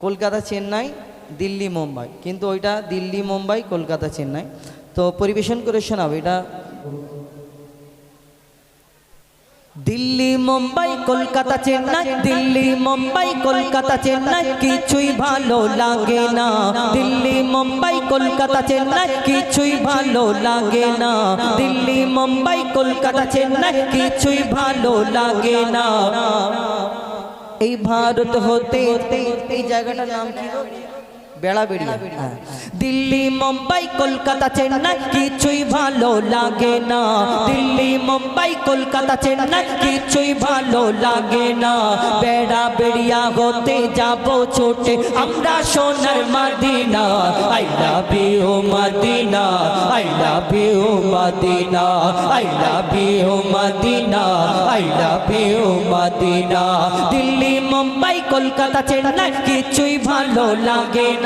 কলকাতা, চেন্নাই, দিল্লি, মুম্বাই। কিন্তু ওইটা দিল্লি, মুম্বাই, কলকাতা, চেন্নাই। তো পরিবেশন করে শোনাবো এটা দিল্লি, মুম্বাই, কলকাতা, চেন্নাই, দিল্লি, মুম্বাই, কলকাতা, চেন্নাই, কিছুই ভালো লাগে না। দিল্লি, মুম্বাই, কলকাতা, চেন্নাই, কিছুই ভালো লাগে না। দিল্লি, মুম্বাই, কলকাতা, চেন্নাই, কিছুই ভালো লাগে না। এই ভারত হতে এই জায়গাটার নাম কি বেড়াবেড়িয়া হ্যাঁ। দিল্লি মুম্বাই কলকাতা চেন্নাই কিছুই ভালো লাগে না। দিল্লি মুম্বাই কলকাতা চেন্নাই কিছুই ভালো লাগে না। বেড়া বেড়িয়া হতে যাব ছোটে। আমরা সোনার Medina I love you Medina I love you Medina I love you Medina I love you Medina. Delhi Mumbai Kolkata Chennai কিছুই ভালো লাগে না।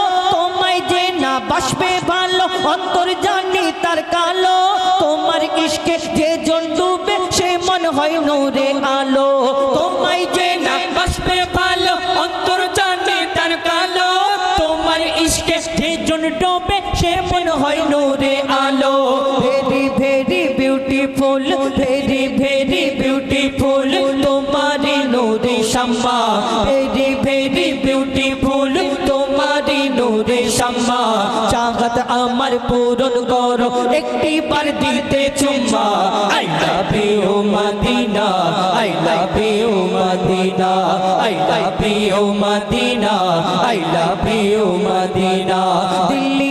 অন্তর জানি তার কালো। তোমার ইশকে যে জন ডুবে, সে মন হয় নূরে আলো। তোমায় যে না বাসবে ভালো, অন্তর জানি তার কালো। তোমার ইশকে যে জন ডুবে, সে মন হয় নূরে আলো। Very very beautiful very very beautiful তোমারি নূরে শাম্মা আমার পূরণ করো একটি বার দিতে চুম্মা। I love you Medina, I love you Medina, I love you Medina, I love you Medina. Delhi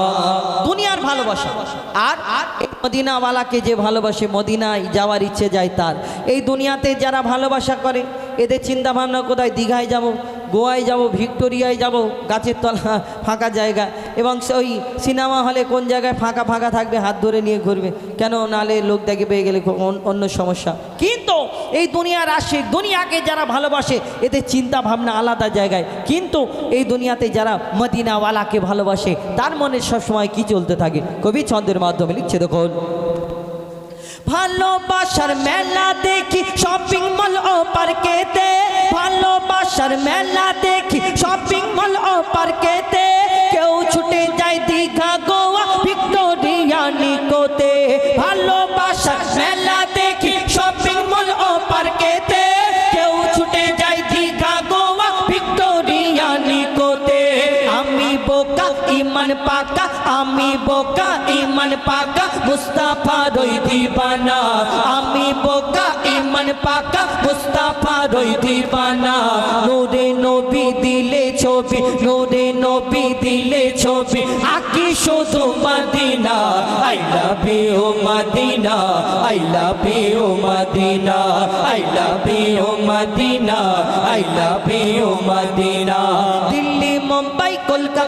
ভালোবাসা আর আর এই মদিনাওয়ালাকে যে ভালোবাসে, মদিনায় যাওয়ার ইচ্ছে যায় তার। এই দুনিয়াতে যারা ভালোবাসা করে, এদের চিন্তাভাবনা কোথায়? দীঘায় যাব, গোয়ায় যাব, ভিক্টোরিয়ায় যাব, গাছের তলা ফাঁকা জায়গা, এবং ওই সিনেমা হলে কোন জায়গায় ফাঁকা ফাঁকা থাকবে, হাত ধরে নিয়ে ঘুরবে। কেন নালে লোক দেখে পেয়ে গেলে অন্য সমস্যা। কিন্তু এই দুনিয়ার আসে দুনিয়াকে যারা ভালোবাসে, এদের চিন্তা ভাবনা আলাদা জায়গায়। কিন্তু এই দুনিয়াতে যারা মদিনাওয়ালাকে ভালোবাসে, তার মনে সবসময় কি চলতে থাকে? কবি ছন্দের মাধ্যমে লিখছে, দেখুন। ভালোবাসার মেলা দেখি শপিং মল ও পার্কেতে ভালোবাসার মেলা দেখি শপিং মল ও পার্কেতে কেউ ছুটে যায় দীঘা, গোয়া, ভিক্টোরিয়া, নিকোতে। ভালোবাসার মেলা ইমান পাকা, আমি বোকা, ইমান পাকা, মুস্তাফা রই দিবানা। আমি বোকা, ইমান পাকা, মুস্তাফা রই দিবানা। নূরে নবী দিলে ছবি, নূরে নবী দিলে ছবি। আকি শুধু Medina, I love you Medina, I love you Medina, I love you Medina, I love you Medina. Delhi, Mumbai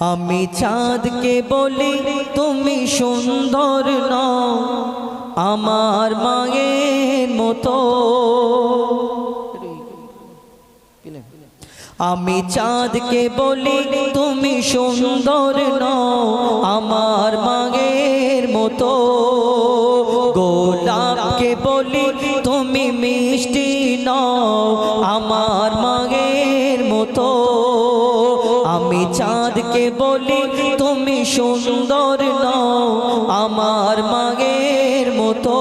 আমি চাঁদকে বলি, তুমি সুন্দর নও, আমার মায়ের মতো। আমি চাঁদকে বলি, তুমি সুন্দর নও, আমার মাগের মতো। বলি, তুমি সুন্দর নও, আমার মাগের মতো।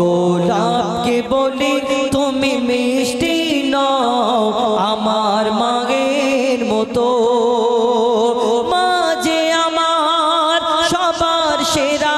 গোলাপকে বলি, তুমি মিষ্টি নও, আমার মাগের মতো। মাঝে আমার সবার সেরা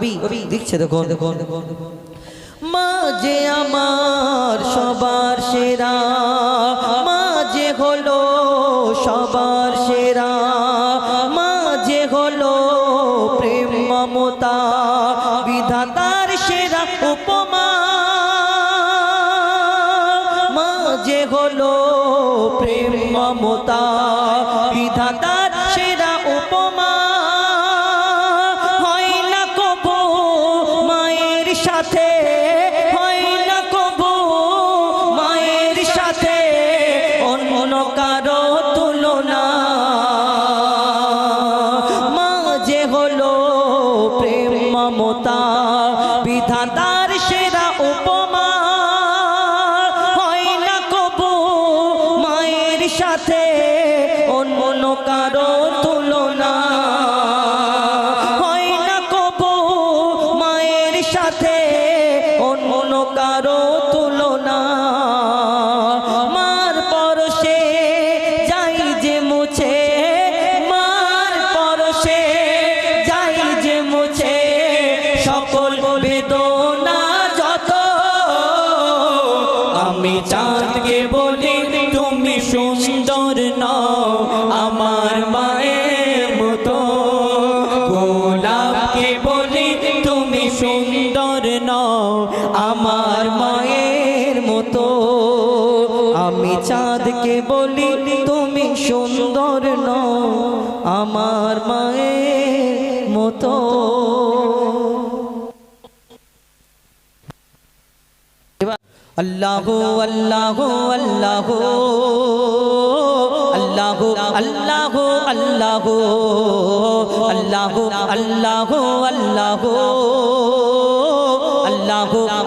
কবি দিচ্ছে দেখুন মাঝে আমার সবার সেরা মাঝে হলো সাথে অন্য কারও তুলনা আমার মায়ের মতো। আমি চাঁদকে বলি, তুমি সুন্দর নও, আমার মায়ের মতো। আল্লাহ আল্লাহ আল্লাহ আল্লাহ আল্লাহ আল্লাহ আল্লাহ আল্লাহ আল্লাহ।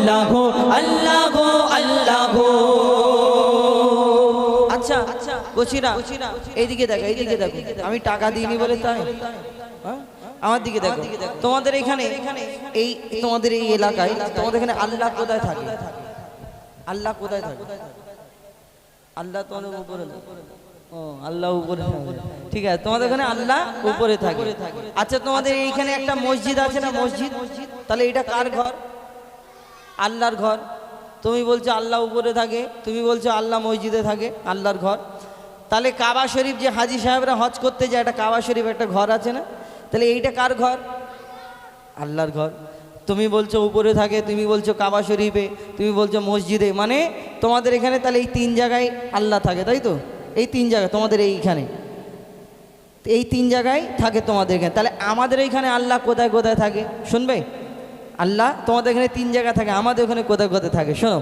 আল্লাহ আল্লাহ আল্লাহ আচ্ছা বসিরা, এইদিকে দেখো এইদিকে দেখো। আমি টাকা দিইনি বলে তাই? হ্যাঁ? আমার দিকে দেখো। তোমাদের এখানে, এই তোমাদের এই এলাকায়, তোমাদের এখানে আল্লাহ কোথায় থাকে? আল্লাহ কোথায় থাকে? আল্লাহ তোমাদের উপরে ও, আল্লাহ উপরে। ঠিক আছে, তোমাদের এখানে আল্লাহ উপরে থাকে। আচ্ছা তোমাদের এইখানে একটা মসজিদ আছে না মসজিদ? তাহলে এটা কার ঘর? আল্লাহর ঘর। তুমি বলছো আল্লাহ উপরে থাকে, তুমি বলছো আল্লাহ মসজিদে থাকে, আল্লাহর ঘর। তাহলে কাবা শরীফ যে হাজি সাহেবরা হজ করতে যায় একটা কাবা শরীফ একটা ঘর আছে না? তাহলে এইটা কার ঘর? আল্লাহর ঘর। তুমি বলছো উপরে থাকে, তুমি বলছো কাবা শরীফে, তুমি বলছো মসজিদে। মানে তোমাদের এখানে তাহলে এই তিন জায়গায় আল্লাহ থাকে, তাই তো? এই তিন জায়গায় তোমাদের এইখানে। এই তিন জায়গায় থাকে তোমাদের এখানে। তাহলে আমাদের এইখানে আল্লাহ কোথায় কোথায় থাকে? শুনবে? আল্লাহ তোমাদের এখানে তিন জায়গা থাকে আমাদের ওখানে কোথায় কোথায় থাকে শোনো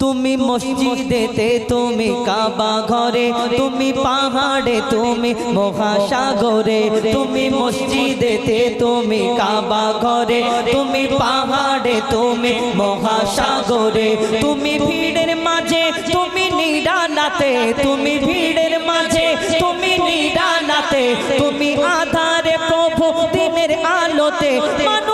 তুমি মসজিদেতে তুমি কাবা ঘরে তুমি পাহাড়ে তুমি মহাসাগরে তুমি মসজিদেতে তুমি কাবা ঘরে তুমি পাহাড়ে তুমি মহাসাগরে তুমি ভিড়ের মাঝে তুমি নিরালাতে তুমি ভিড়ের মাঝে তুমি নিরালাতে তুমি আধারে প্রভু দিনের আলোতে মানুষের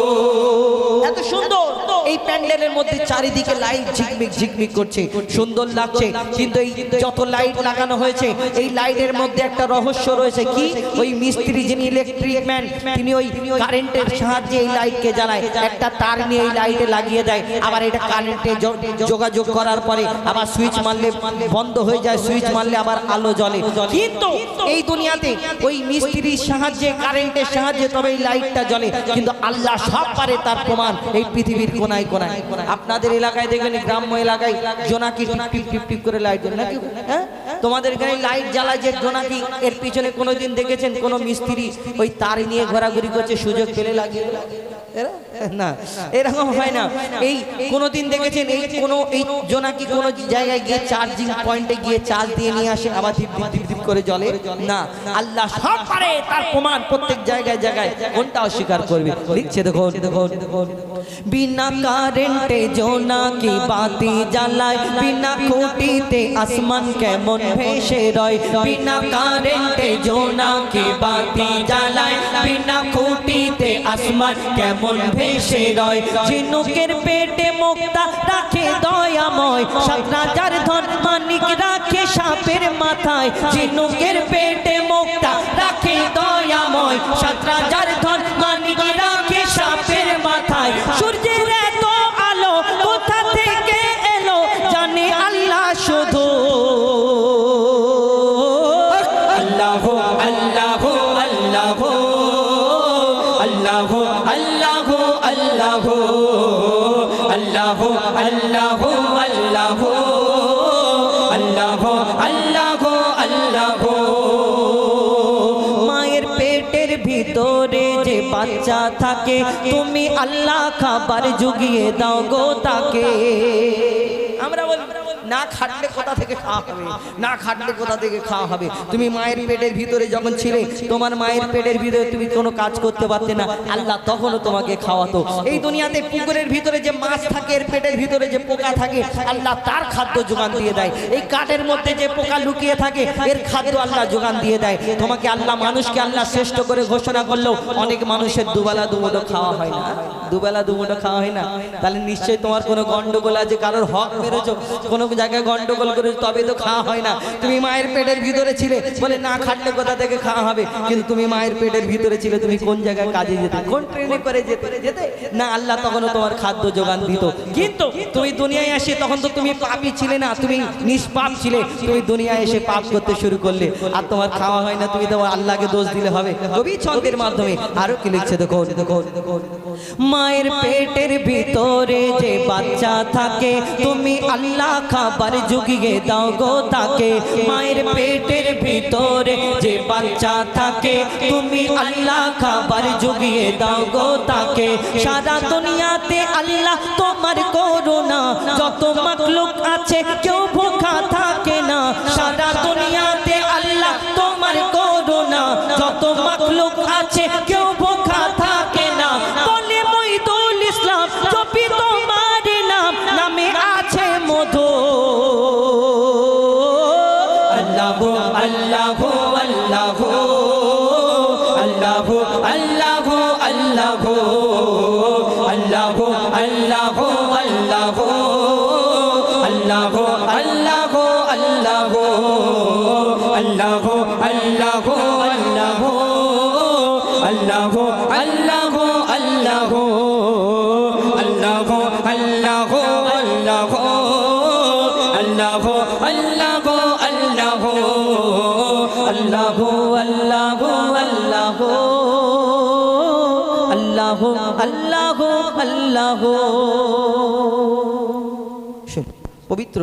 প্যান্ডেলের মধ্যে চারিদিকে লাইট ঝিকমিক ঝিকমিক করছে। সুন্দর লাগছে, কিন্তু এই যত লাইট লাগানো হয়েছে, এই লাইটের মধ্যে একটা রহস্য রয়েছে। কি? ওই মিস্ত্রি যিনি ইলেকট্রিক ম্যান তিনি ওই কারেন্টের সাহায্যে এই লাইটকে জ্বালায়। একটা তার নিয়ে এই লাইটে লাগিয়ে দেয়। আবার এটা কারেন্টে যোগাযোগ করার পরে আবার সুইচ মারলে বন্ধ হয়ে যায় সুইচ মারলে আবার আলো জ্বলে। কিন্তু এই দুনিয়াতে ওই মিস্ত্রির সাহায্যে কারেন্টের সাহায্যে তবে এই লাইটটা জ্বলে। কিন্তু আল্লাহ সব পারে তার প্রমাণ এই পৃথিবীর কোনায় কোনায়। আপনাদের এলাকায় দেখবেন গ্রাম্য এলাকায় জোনাকি টিপ টিপ টিপ করে লাইট জ্বলে। নাকি? হ্যাঁ? তোমাদের এখানে লাইট জ্বালায় যে জোনাকি এর পিছনে কোনোদিন দেখেছেন কোনো মিস্ত্রি ওই তার নিয়ে ঘোরাঘুরি করছে সুযোগ পেলে লাগিয়ে? না এরকম হয় না। এই কোনোদিন দেখেছেন এই কোনো এই জোনাকি কোনো জায়গায় গিয়ে চার্জিং পয়েন্টে গিয়ে চার্জ দিয়ে নিয়ে আসে আবার ধিপ ধিপ করে জলে না। আল্লাহ সব পারে, তার প্রমাণ প্রত্যেক জায়গায় জায়গায়। কোনটা অস্বীকার করবে? লিখছে দেখো বিনা কারেন্টে জোনাকি বাতি জ্বালায়? বিনা খুঁটিতে আসমান কেমন ভেসে রয়? বিনা কারেন্টে জোনাকি বাতি জ্বালায়? বিনা খুঁটিতে আসমান কেমন ভেসে রয়? ঝিনুকের পেটে মুক্তা রাখে দয়াময়। সাত রাজার ধন মানিক রাখে সাপের মাথায়। ঝিনুকের পেটে মুক্তা রাখে দয়াময় সাত রাজার ধন বাচ্চা থাকে তুমি আল্লাহ খাবার জুগিয়ে দাও গো তাকে। না খাটলে কোথা থেকে খাওয়া হবে? না খাটলে কোথা থেকে খাওয়া হবে? তুমি মায়ের পেটের ভিতরে যখন ছিলে, তোমার মায়ের পেটের ভিতরে তুমি কোনো কাজ করতে পারতে না। আল্লাহ তখনও তোমাকে খাওয়াতো। এই দুনিয়াতে পুকুরের ভিতরে যে মাছ থাকে, এর পেটের ভিতরে যে পোকা থাকে, আল্লাহ তার খাদ্য যোগান দিয়ে দেয়। এই কাঠের মধ্যে যে পোকা লুকিয়ে থাকে, এর খাদ্য আল্লাহ যোগান দিয়ে দেয়। তোমাকে আল্লাহ মানুষকে আল্লাহ শ্রেষ্ঠ করে ঘোষণা করল অনেক মানুষের দুবেলা দুমুটো খাওয়া হয় না। দুবেলা দুমুটো খাওয়া হয় না। তাহলে নিশ্চয়ই তোমার কোনো গন্ডগোল আছে, কারোর হক মেরেছো কোনো জায়গায় গন্ডগোল করেছ তবে তো খাওয়া হয় না। তুমি মায়ের পেটের ভিতরে ছিলে বলে না খাটলে কোথা থেকে খাওয়া হবে? কিন্তু তুমি মায়ের পেটের ভিতরে ছিলে, তুমি কোন জায়গায় কাজে যেতে, কোন ট্রেনে করে যেতে যেতে? না, আল্লাহ তখনও তোমার খাদ্য যোগান দিত। কিন্তু তুমি দুনিয়ায় এসে তখন তো তুমি পাপি ছিলে না, তুমি নিষ্পাপ ছিলে। তুমি দুনিয়ায় এসে পাপ করতে শুরু করলে। আর তোমার খাওয়া হয় না, তুমি তোমার আল্লাহকে দোষ দিলে হবে। কবি ছন্দের মাধ্যমে আরও কি লিখছে দেখো মায়ের পেটের ভিতরে যে বাচ্চা থাকে, তুমি আল্লাহ খাবার যুগিয়ে দাও গো তাকে। মায়ের পেটের ভিতরে যে বাচ্চা থাকে, তুমি আল্লাহ খাবার যুগিয়ে দাও গো তাকে। সারা দুনিয়াতে আল্লাহ তোমার করোনা যত মাকলুক আছে কেউ আল্লাহ আল্লাহ পবিত্র